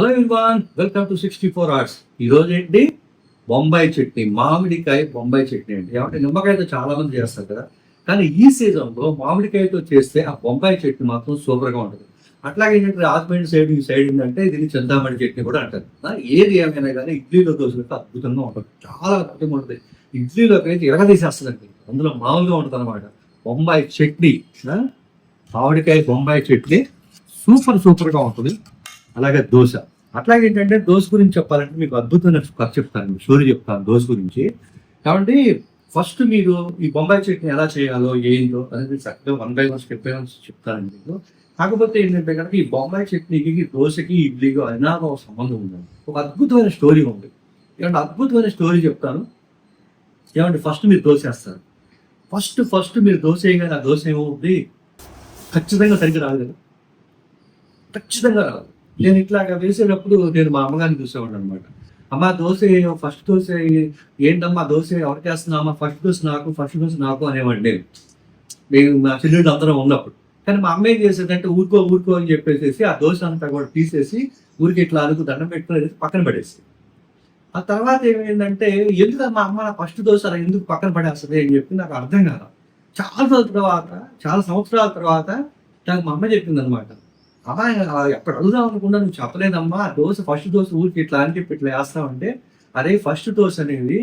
Hello Irwan welcome to sixty four hours ఈరోజు ఏంటి? బొంబాయి చట్నీ మామిడికాయ బొంబాయి చట్నీ అండి. ఏమంటే నిమ్మకాయతో చాలా మంది చేస్తారు కదా. కానీ ఈ సీజన్లో మామిడికాయతో చేస్తే ఆ బొంబాయి చట్నీ మాత్రం సూపర్గా ఉంటుంది. అట్లాగే ఏంటంటే రాజమండ్రి సైడ్ ఈ సైడ్ ఏంటంటే దీన్ని చింతామణి చట్నీ కూడా అంటారు. ఏది ఏమైనా కానీ ఇడ్లీలో దోశలతో అద్భుతంగా ఉంటుంది. చాలా అద్భుతంగా ఉంటుంది. ఇడ్లీలోకి అయితే ఇరగ తీసేస్తుందండి. అందులో మామూలుగా ఉంటుంది అనమాట బొంబాయి చట్నీ మామిడికాయ బొంబాయి చట్నీ సూపర్ సూపర్గా ఉంటుంది. అలాగే దోశ. అట్లాగే ఏంటంటే దోశ గురించి చెప్పాలంటే మీకు అద్భుతమైన కథ చెప్తాను స్టోరీ చెప్తాను దోశ గురించి. కాబట్టి ఫస్ట్ మీరు ఈ బొంబాయి చట్నీ ఎలా చేయాలో ఏందో అనేది చక్కగా one by one step by one చెప్తానండి మీకు. కాకపోతే ఏంటంటే కనుక ఈ బొంబాయి చట్నీకి దోశకి ఇడ్లీకి అయినా ఒక సంబంధం ఉంది ఒక అద్భుతమైన స్టోరీ ఉంది. ఏమంటే అద్భుతమైన స్టోరీ చెప్తాను. ఏమంటే ఫస్ట్ మీరు దోశ వేస్తారు. ఫస్ట్ ఫస్ట్ మీరు దోశ వేయగానే ఆ దోశ ఏమవుతుంది ఖచ్చితంగా సరిగ్గా రాదు కదా ఖచ్చితంగా రాదు నేను ఇట్లాగా వేసేటప్పుడు నేను మా అమ్మగారిని చూసేవాడు అనమాట అమ్మ దోశ ఫస్ట్ దోశ ఏంటమ్మా దోశ ఎవరు చేస్తున్నామా ఫస్ట్ దోశ నాకు ఫస్ట్ దోశ నాకు అనేవాడు నేను. మేము మా చెల్లెళ్ళు అందరం ఉన్నప్పుడు. కానీ మా అమ్మ ఏం చేసేదంటే ఊరుకో ఊరుకో అని చెప్పేసి ఆ దోశ అంతా కూడా తీసేసి ఊరికి ఇట్లా అడుగు దండం పెట్టుకుని పక్కన పడేసి ఆ తర్వాత ఏమైందంటే ఎందుకు మా అమ్మ నా ఫస్ట్ దోశ అలా ఎందుకు పక్కన పడేస్తుంది? అని చెప్పి నాకు అర్థం కాదు చాలా రోజుల తర్వాత చాలా సంవత్సరాల తర్వాత నాకు మా అమ్మ చెప్పింది అనమాట ఎప్పుడు అడుగుదాం అనుకున్నా నువ్వు చెప్పలేదమ్మా. దోశ ఫస్ట్ దోశ ఊరికి ఇట్లా అని చెప్పి ఇట్లా వేస్తామంటే అరే ఫస్ట్ దోశ అనేది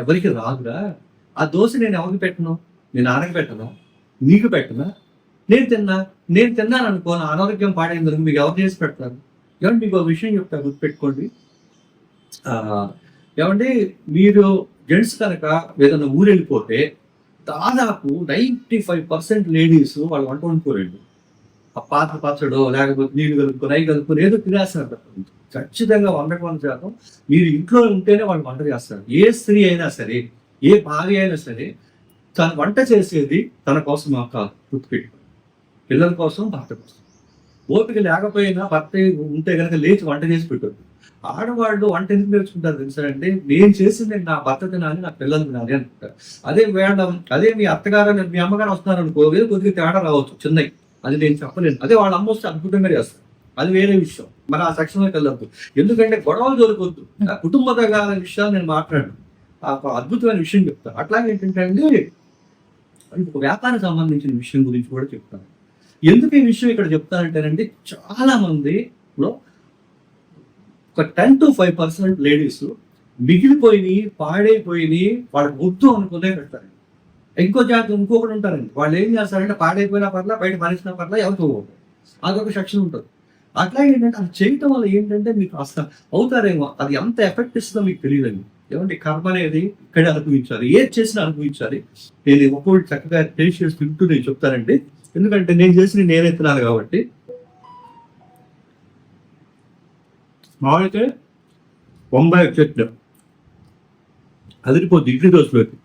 ఎవరికి రాదురా. ఆ దోశ నేను ఎవరికి పెట్టను? నేను నాన్నకి పెట్టను? నీకు పెట్టనా? నేను తిన్నా? నేను తిన్నాను అనుకో నా అనారోగ్యం పాడైందని మీకు ఎవరు చేసి పెడతారు ఏమంటే మీకు ఒక విషయం చెప్తా గుర్తుపెట్టుకోండి. ఏమంటే మీరు జెంట్స్ కనుక ఏదైనా ఊరు వెళ్ళిపోతే దాదాపు నైంటీ ఫైవ్ పర్సెంట్ లేడీస్ వాళ్ళు వంట వండుకోరండి. ఆ పాత్ర పచ్చడో లేకపోతే నీళ్ళు కలుపుకొని అవి కలుపుకొని ఏదో తినేస్తారు ఖచ్చితంగా వందకు వంద శాతం మీరు ఇంట్లో ఉంటేనే వాళ్ళు వంట చేస్తారు. ఏ స్త్రీ అయినా సరే ఏ భార్య అయినా సరే తన వంట చేసేది తన కోసం కాదు గుర్తుపెట్టుకో పిల్లల కోసం భర్త కోసం. ఓపిక లేకపోయినా భర్త ఉంటే కనుక లేచి వంట చేసి పెట్టారు ఆడవాళ్ళు వంట ఎందుకు నేర్చుకుంటారు తెలుసా అంటే నేను చేసింది నా భర్త తినాలి నా పిల్లలు తినాలి అనుకుంటారు అదే వేడం అదే మీ అత్తగారు మీ అమ్మగారు వస్తున్నారు అనుకో కొద్దిగా తేడా రావచ్చు చిన్నవి. అది నేను చెప్పలేను. అదే వాళ్ళ అమ్మ వస్తే అద్భుతంగా చేస్తారు. అది వేరే విషయం. మరి ఆ సెక్షన్లోకి వెళ్ళొద్దు. ఎందుకంటే గొడవలు దొరకొద్దు ఆ కుటుంబ రకాల విషయాలు నేను మాట్లాడను. అద్భుతమైన విషయం చెప్తాను. అట్లాగే ఏంటంటే అండి ఒక వ్యాపారం సంబంధించిన విషయం గురించి కూడా చెప్తాను. ఎందుకు ఈ విషయం ఇక్కడ చెప్తానంటేనండి చాలా మందిలో ఒక ten to five percent ladies మిగిలిపోయి పాడైపోయి వాళ్ళకి వద్దు అనుకునే పెడతారు. ఇంకో జాతి ఇంకొకటి ఉంటారండి. వాళ్ళు ఏం చేస్తారంటే పాడైపోయినా పర్లా బయట మనిషిన పర్లా ఎవరితో పోదు. అదొక సెక్షన్ ఉంటుంది. అట్లా ఏంటంటే అది చేయటం వల్ల ఏంటంటే మీకు అసలు అవుతారేమో అది ఎంత ఎఫెక్ట్ ఇస్తుందో మీకు తెలియదండి. ఏమంటే కర్మ అనేది ఇక్కడే అనుభవించాలి. ఏది చేసినా అనుభవించాలి. నేను ఒక్కొక్కటి చక్కగా టేస్ట్ చేసి తింటూ నేను చెప్తానండి. ఎందుకంటే నేను చేసిన నేనే తినాలి కాబట్టి. మామిడికాయ బొంబాయి చెట్లు అదిరిపోద్ది ఇడ్లీ దోశలోకి.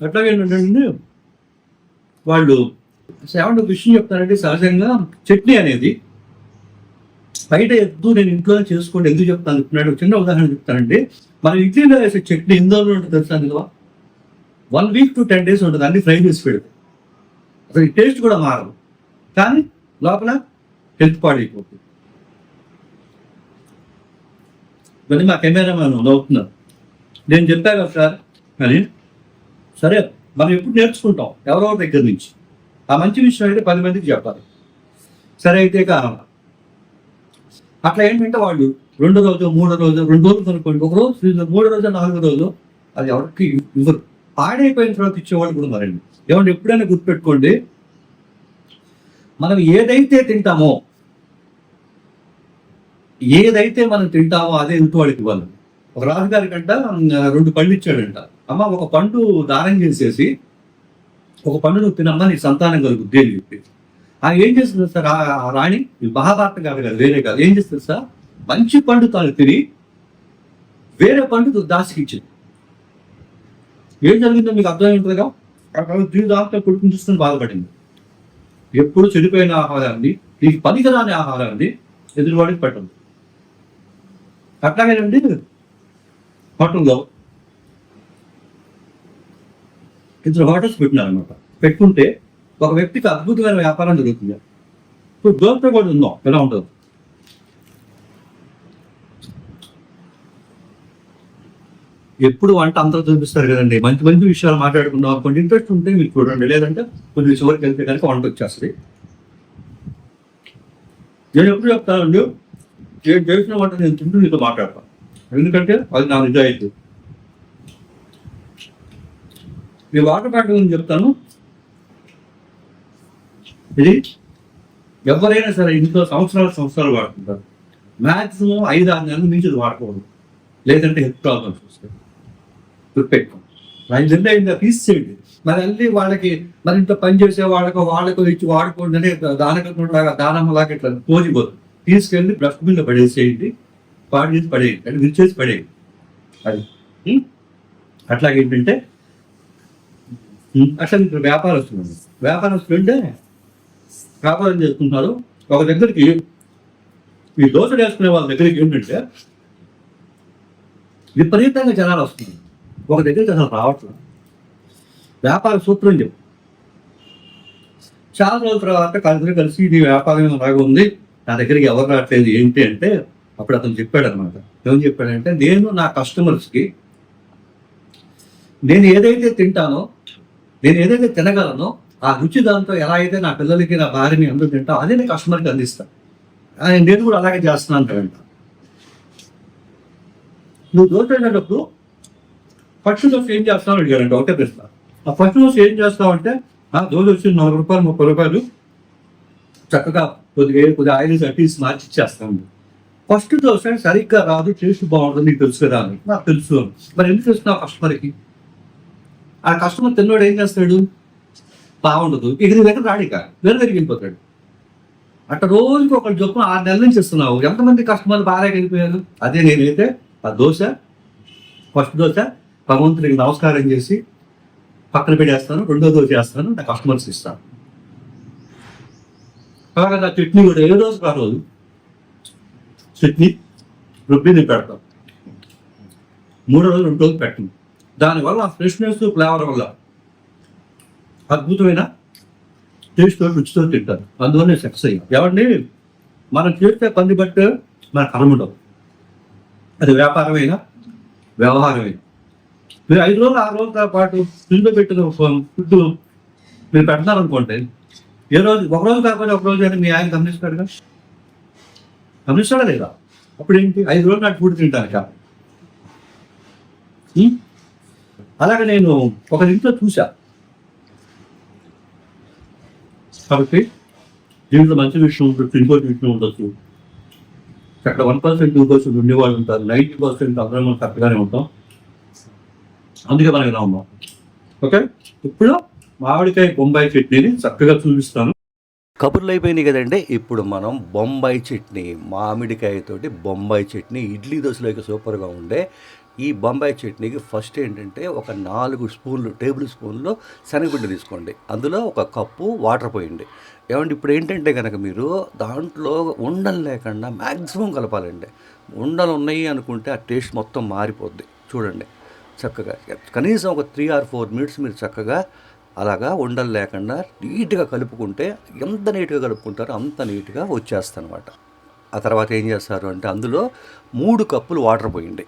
ఆ? ఏంటంటే వాళ్ళు సేవంటి విషయం చెప్తానంటే సహజంగా చట్నీ అనేది బయట ఎద్దు నేను ఇంట్లోనే చేసుకోండి ఎందుకు చెప్తాను చెప్తున్నాడు. చిన్న ఉదాహరణ చెప్తానండి. మన ఇడ్లీలో వేసే చట్నీ ఇందులో ఉంటుంది తెలుసా అందులో? One week to ten days ఉంటుంది అన్ని ఫ్రై చేసి పెడితే అసలు ఈ టేస్ట్ కూడా మారదు. కానీ లోపల హెల్త్ పాడైపోతుంది. మరి మా కెమెరామెన్ నవ్వుతున్నారు. నేను చెప్పాను కదా సార్ కానీ సరే మనం ఎప్పుడు నేర్చుకుంటాం? ఎవరెవరి దగ్గర నుంచి. ఆ మంచి విషయం అయితే పది మందికి చెప్పాలి. సరే అయితే కారణం అట్లా ఏంటంటే వాళ్ళు రెండో రోజు మూడో రోజు రెండు రోజులు అనుకోండి ఒక రోజు మూడో రోజు నాలుగో రోజు అది ఎవరికి ఇవ్వరు. పాడైపోయిన తర్వాత ఇచ్చేవాళ్ళు కూడా ఉన్నారండి ఏమంటే ఎప్పుడైనా గుర్తుపెట్టుకోండి. మనం ఏదైతే తింటామో ఏదైతే మనం తింటామో అదే ఇంటి వాళ్ళకి ఇవ్వాలి. ఒక రాజుగారి కంట రెండు పళ్ళు ఇచ్చాడంట. అమ్మ ఒక పండు దానం చేసేసి ఒక పండు నువ్వు తినమ్మా నీ సంతానం కలుగుద్ది అని చెప్పి. ఆయన ఏం చేస్తుంది సార్? ఆ రాణి మహాభారత కాదు కదా వేరే కాదు. ఏం చేస్తుంది సార్? మంచి పండు తాను తిని వేరే పండు దాసికిచ్చింది. ఏం జరిగిందో మీకు అర్థం ఉంటుందిగా? దీని దాంట్లో కొడుకుని చూస్తుని బాధపడింది. ఎప్పుడు చెడిపోయిన ఆహారాన్ని నీకు పనికిరాని ఆహారాన్ని ఎదురువాడికి పెట్టండి అట్లాగేనండి హోటల్లో ఇద్దరు హోటల్స్ పెట్టినారనమాట పెట్టుకుంటే ఒక వ్యక్తికి అద్భుతమైన వ్యాపారం జరుగుతుంది. ఇప్పుడు దోశ కూడా ఉందాం ఎలా ఉంటుంది. ఎప్పుడు వంట అందరూ చూపిస్తారు కదండి. మంచి మంచి విషయాలు మాట్లాడుకుందాం కొన్ని ఇంట్రెస్ట్ ఉంటే మీరు చూడండి. లేదంటే కొంచెం చివరికి వెళ్తే కనుక వంట వచ్చేస్తుంది. నేను ఎప్పుడు చెప్తానండి? నేను చేసిన వంట నేను తింటూ నీతో మాట్లాడతాను. ఎందుకంటే అది నా నిజాయితీ. మీ వాటర్ ప్యాక్ చెప్తాను. ఇది ఎవరైనా సరే ఇంట్లో సంవత్సరాలు సంవత్సరాలు వాడుతుంటారు మ్యాక్సిమం ఐదు ఆరు నెలలు మించి వాడకూడదు. లేదంటే హెల్త్ ప్రాబ్లమ్స్ వస్తాయి. గుర్తుపెట్టుకోండి ఐదు నెలలు అయిందా తీసేయండి. మరి అల్లి వాళ్ళకి మరి ఇంట్లో పని చేసే వాళ్ళకో ఇచ్చి వాడుకోండి అంటే దానకంలాగా దానమ్మలాగా ఇట్లా పోజిపోదు తీసుకెళ్ళి బ్రష్ మీద పడేసేయండి. పాడు చేసి పడేయండి. అంటే విరిచేసి పడేయండి. అది. అట్లాగేంటంటే అసలు ఇక్కడ వ్యాపారస్తులు వ్యాపారస్తులు అంటే వ్యాపారం చేసుకుంటున్నారు. ఒక దగ్గరికి ఈ దోశ వేసుకునే వాళ్ళ దగ్గరికి ఏంటంటే విపరీతంగా జనాలు వస్తున్నారు. ఒక దగ్గరికి అసలు రావట్లేదు. వ్యాపార సూత్రం చెప్పు. చాలా రోజుల తర్వాత కలిసి కలిసి ఇది వ్యాపారం లాగా ఉంది. నా దగ్గరికి ఎవరు రావట్లేదు ఏంటి అంటే అప్పుడు అతను చెప్పాడు అనమాట ఏమని చెప్పాడంటే నేను నా కస్టమర్స్కి నేను ఏదైతే తింటానో నేను ఏదైతే తినగలనో ఆ రుచి దాంతో ఎలా అయితే నా పిల్లలకి నా భార్యని అందరూ తింటా అదే నేను కస్టమర్కి అందిస్తాను నేను కూడా అలాగే చేస్తున్నాను అంట నువ్వు దోశ వెళ్ళేటప్పుడు ఫస్ట్ దోశ ఏం చేస్తావు అడిగారంట ఒకటే ప్రశ్న. ఆ ఫస్ట్ దోశ ఏం చేస్తావు అంటే ఆ దోశ వచ్చి నాలుగు రూపాయలు ముప్పై రూపాయలు చక్కగా కొద్దిగా కొద్దిగా ఆయిల్ సర్టీస్ మార్చి ఇచ్చేస్తాను. ఫస్ట్ దోశ సరిగ్గా రాదు టేస్ట్ బాగుంటుంది నీకు తెలుసు కదా అని. నాకు తెలుసు. మరి ఎందుకు తెలుస్తున్నావు కస్టమర్కి ఆ కస్టమర్ తిన్నోడు ఏం చేస్తాడు? బాగుండదు. ఇక నీ దగ్గర రాడిక వేరే వెళ్ళిపోతాడు రోజుకి ఒకటి చొప్పున ఆరు నెలల నుంచి ఇస్తున్నావు. ఎంతమంది కస్టమర్లు బాగా వెళ్ళిపోయారు అదే నేనైతే ఆ దోశ ఫస్ట్ దోశ భగవంతుడికి నమస్కారం చేసి పక్కన పెట్టేస్తాను రెండో దోశ వేస్తాను నా కస్టమర్స్ ఇస్తాను. అలాగే నా చట్నీ కూడా ఏ రోజు ఆ రోజు? చట్నీ రుబ్బి నేను పెడతాను. మూడో రోజు రెండు రోజులు పెట్టను. దానివల్ల ఫ్రెష్నెస్ ఫ్లేవర్ వల్ల. అద్భుతమైన? టేస్ట్ రుచితో తింటారు. అందువల్ల సక్సెస్ అయ్యాం. ఏమండి మనం చేస్తే పని బట్టి మన కర్మ అది వ్యాపారమైనా? వ్యవహారమైనా మీరు ఐదు రోజులు ఆరు రోజుల పాటు ఫ్రిడ్జ్లో పెట్టిన ఫుడ్ మీరు పెడతారనుకోండి ఏ రోజు ఒక రోజు కాకపోతే ఒక రోజు అని మీ ఆయన గమనిస్తాడుగా? గమనిస్తాడా లేదా? అప్పుడు ఏంటి ఐదు రోజులు నాటి ఫుడ్ తింటాను కాబట్టి అలాగే నేను ఒక ఇంట్లో చూసా కాబట్టి దీంట్లో మంచి విషయం ఉండొచ్చు ఇంకోటి విషయం ఉండొచ్చు అక్కడ వన్ పర్సెంట్ టూ పర్సెంట్ ఉండేవాళ్ళు ఉంటారు. నైంటీ పర్సెంట్ అందరం మనం కరెక్ట్గానే ఉంటాం. అందుకే మనం ఇలా ఉన్నాం. ఓకే? ఇప్పుడు మామిడికాయ బొంబాయి చట్నీని చక్కగా చూపిస్తాను. కబుర్లు అయిపోయినాయి కదండి. ఇప్పుడు మనం బొంబాయి చట్నీ మామిడికాయతోటి బొంబాయి చట్నీ ఇడ్లీ దోశలోకి సూపర్గా ఉండే ఈ బొంబాయి చట్నీకి ఫస్ట్ ఏంటంటే ఒక నాలుగు స్పూన్లు టేబుల్ స్పూన్లు శనగపిండి తీసుకోండి. అందులో ఒక కప్పు వాటర్ పోయండి. ఏమంటే ఇప్పుడు ఏంటంటే కనుక మీరు దాంట్లో ఉండలు లేకుండా మ్యాక్సిమం కలపాలండి. ఉండలు ఉన్నాయి అనుకుంటే ఆ టేస్ట్ మొత్తం మారిపోద్ది. చూడండి చక్కగా. కనీసం ఒక త్రీ ఆర్ ఫోర్ మినిట్స్ మీరు చక్కగా అలాగా ఉండలు లేకుండా నీట్గా కలుపుకుంటే ఎంత నీట్గా కలుపుకుంటారో అంత నీట్గా వచ్చేస్తుంది అనమాట ఆ తర్వాత ఏం చేస్తారు అంటే అందులో మూడు కప్పులు వాటర్ పోయండి.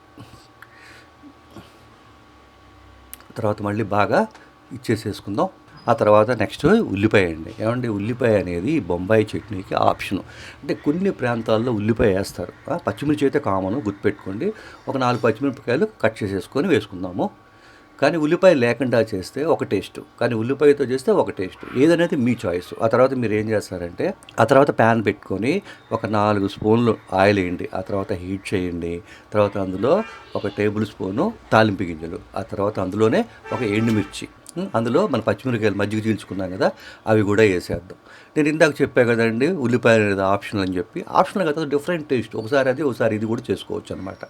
తర్వాత మళ్ళీ బాగా ఇచ్చేసేసుకుందాం. ఆ తర్వాత నెక్స్ట్ ఉల్లిపాయ అండి. ఏమండి? ఉల్లిపాయ అనేది బొంబాయి చట్నీకి ఆప్షన్. అంటే కొన్ని ప్రాంతాల్లో ఉల్లిపాయ వేస్తారు. పచ్చిమిర్చి అయితే కామను గుర్తుపెట్టుకోండి. ఒక నాలుగు పచ్చిమిరపకాయలు కట్ చేసేసుకొని వేసుకుందాము. కానీ ఉల్లిపాయ లేకుండా చేస్తే ఒక టేస్ట్. కానీ ఉల్లిపాయతో చేస్తే ఒక టేస్ట్. ఏదనేది మీ చాయిస్ ఆ తర్వాత మీరు ఏం చేస్తారంటే ఆ తర్వాత ప్యాన్ పెట్టుకొని ఒక నాలుగు స్పూన్లు ఆయిల్ వేయండి. ఆ తర్వాత హీట్ చేయండి. తర్వాత అందులో ఒక టేబుల్ స్పూను తాలింపు గింజలు. ఆ తర్వాత అందులోనే ఒక ఎండుమిర్చి. అందులో మన పచ్చిమిరకాయలు మజ్జిగ చీల్చుకున్నాం కదా అవి కూడా వేసేద్దాం. నేను ఇందాక చెప్పా కదండి ఉల్లిపాయ అనేది ఆప్షన్ అని చెప్పి. ఆప్షనల్ కదా డిఫరెంట్ టేస్ట్ ఒకసారి అది ఒకసారి ఇది కూడా చేసుకోవచ్చు అనమాట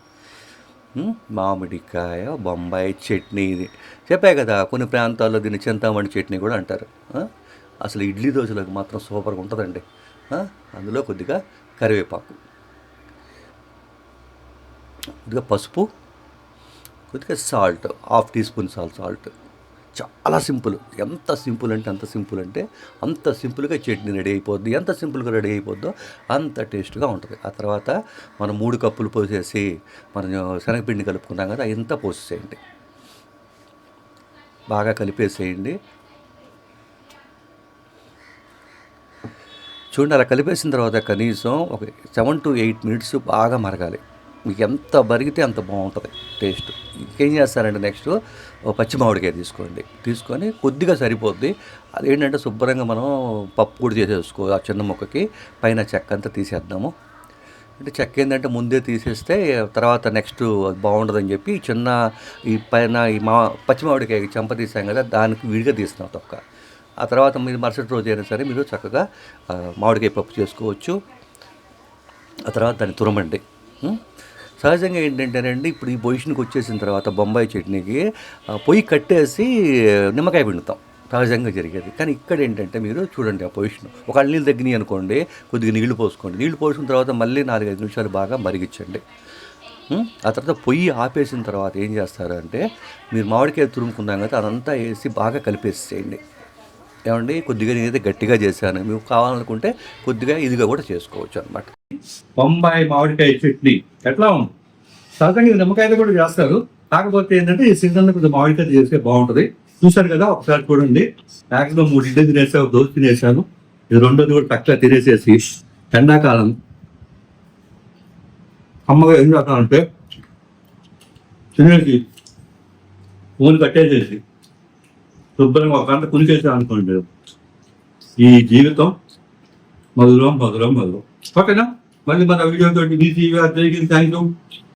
మామిడికాయ బొంబాయి చట్నీ ఇది. చెప్పా కదా కొన్ని ప్రాంతాల్లో దీన్ని చింతామణి చట్నీ కూడా అంటారు. అసలు ఇడ్లీ దోశలకు మాత్రం సూపర్గా ఉంటుందండి. అందులో కొద్దిగా కరివేపాకు. కొద్దిగా పసుపు కొద్దిగా salt half teaspoon salt salt. చాలా సింపుల్. ఎంత సింపుల్ అంటే అంత సింపుల్ అంటే అంత సింపుల్గా చట్నీ రెడీ అయిపోద్ది. ఎంత సింపుల్గా రెడీ అయిపోద్దో అంత టేస్ట్గా ఉంటుంది. ఆ తర్వాత మనం మూడు కప్పులు పోసేసి మనం శనగపిండి కలుపుకున్నాం కదా ఇంత పోసేసేయండి. బాగా కలిపేసేయండి. చూడండి అలా కలిపేసిన తర్వాత కనీసం ఒక సెవెన్ టు ఎయిట్ మినిట్స్ బాగా మరగాలి. మీకు ఎంత మరిగితే అంత బాగుంటుంది టేస్ట్. ఇంకేం చేస్తారంటే నెక్స్ట్ పచ్చి మామిడికాయ తీసుకోండి. తీసుకొని కొద్దిగా సరిపోద్ది. అదేంటంటే శుభ్రంగా మనం పప్పు కూడా చేసేసుకో ఆ చిన్న ముక్కకి పైన చెక్క అంతా తీసేద్దాము. అంటే చెక్క ఏంటంటే ముందే తీసేస్తే తర్వాత నెక్స్ట్ బాగుండదని చెప్పి చిన్న ఈ పైన ఈ మా పచ్చి మామిడికాయ చెంప తీసాం కదా దానికి విడిగా తీస్తున్నాం తొక్క. ఆ తర్వాత మీరు మరుసటి రోజు అయినా సరే మీరు చక్కగా మామిడికాయ పప్పు చేసుకోవచ్చు. ఆ తర్వాత దాన్ని తురమండి. సహజంగా ఏంటంటేనండి ఇప్పుడు ఈ పొజిషన్కి వచ్చేసిన తర్వాత బొంబాయి చట్నీకి పొయ్యి కట్టేసి నిమ్మకాయ పిండుతాం. సహజంగా జరిగేది. కానీ ఇక్కడ ఏంటంటే మీరు చూడండి ఆ పొజిషన్. ఒక నీళ్ళు తగ్గినాయి అనుకోండి కొద్దిగా నీళ్ళు పోసుకోండి. నీళ్ళు పోసిన తర్వాత మళ్ళీ నాలుగైదు నిమిషాలు బాగా మరిగించండి. ఆ తర్వాత పొయ్యి ఆపేసిన తర్వాత ఏం చేస్తారు అంటే మీరు మామిడికాయ తురుముకున్నాం కదా అదంతా వేసి బాగా కలిపేసేయండి. ఏమండి కొద్దిగా నేనైతే గట్టిగా చేశాను. మీకు కావాలనుకుంటే కొద్దిగా ఇదిగా కూడా చేసుకోవచ్చు అనమాట బొంబాయి మామిడికాయ చట్నీ. ఎట్లా ఉంది? సహజంగా ఇది కూడా చేస్తారు. కాకపోతే ఏంటంటే ఈ సీజన్లో కొంచెం మామిడికాయ చేస్తే బాగుంటుంది. చూశారు కదా ఒకసారి చూడండి. మాక్సిమం మూడు ఇడ్లీ తినేసావు దోశ తినేసాను. ఇది రెండోది కూడా తక్కువ తినేసేసి ఎండాకాలం. అమ్మగా ఏం చేస్తానంటే తినేసి ఫోన్ కట్టేసేసి శుభ్రంగా ఒక గంట కునికేసాను అనుకోండి ఈ జీవితం మధురం మధురం మధురం. ఓకేనా? మళ్ళీ మన వీడియో తోటి మీ థ్యాంక్ యూ